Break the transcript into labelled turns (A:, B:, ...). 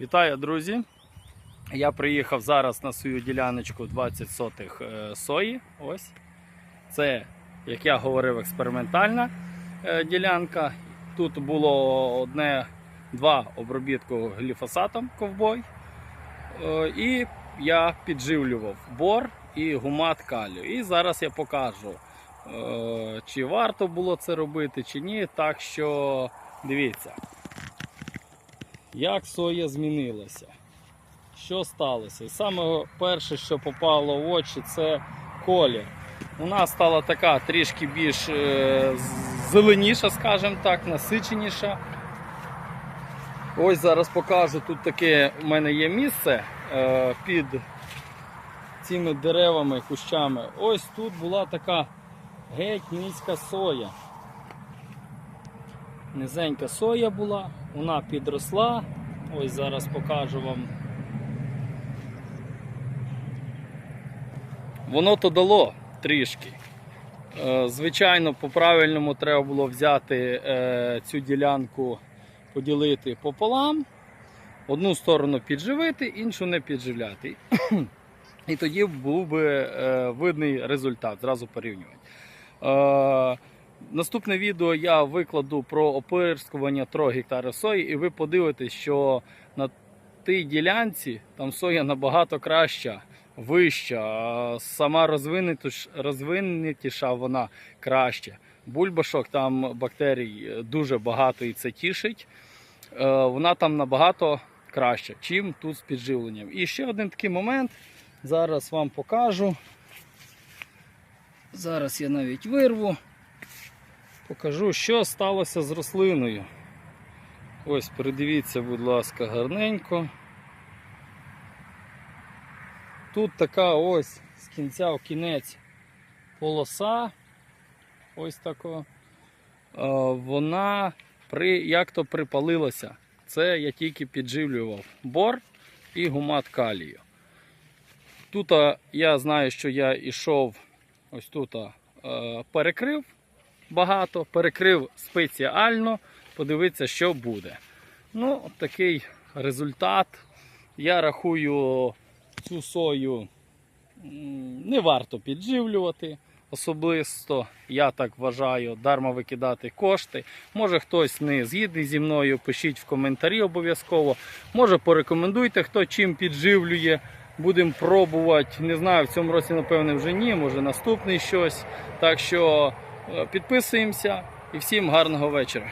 A: Вітаю, друзі! Я приїхав зараз на свою діляночку 20 сотих е, сої. Ось. Це, як я говорив, експериментальна е, ділянка. Тут було одне-два обробітку гліфосатом ковбой. Е, І я підживлював бор і гумат калію. І зараз я покажу, чи варто було це робити, чи ні. Так що дивіться. Як соя змінилася? Що сталося? І саме перше, що попало в очі, це колір. Вона стала така трішки більш е, зеленіша, скажімо так, насиченіша. Ось зараз покажу, тут таке у мене є місце е, під цими деревами, кущами. Ось тут була така геть низька соя. Низенька соя була, вона підросла. Ось зараз покажу вам. Воно то дало трішки. Е, Звичайно, по-правильному треба було взяти е, цю ділянку, поділити пополам. Одну сторону підживити, іншу не підживляти. І тоді був би е, видний результат, зразу порівнювати. Наступне відео я викладу про опирскування 3 гектарів сої, і ви подивитесь, що на тій ділянці там соя набагато краща, вища, сама розвинутіш- розвинутіша вона краще. Бульбашок там бактерій дуже багато і це тішить. Е, Вона там набагато краща, чим тут з підживленням. І ще один такий момент. Зараз вам покажу. Зараз я навіть вирву. Покажу, що сталося з рослиною. Ось, передивіться, будь ласка, гарненько. Тут така ось з кінця в кінець полоса. Ось така. Вона при, як то припалилася. Це я тільки підживлював бор і гумат калію. Тут я знаю, що я йшов ось тут перекрив багато, перекрив спеціально, подивитися, що буде. Ну, такий результат. Я рахую цю сою не варто підживлювати. Особисто, я так вважаю, дарма викидати кошти. Може хтось не згідний зі мною, пишіть в коментарі обов'язково. Може порекомендуйте, хто чим підживлює. Будемо пробувати. Не знаю, в цьому році, напевне, вже ні, може наступний щось. Так що підписуємося і всім гарного вечора.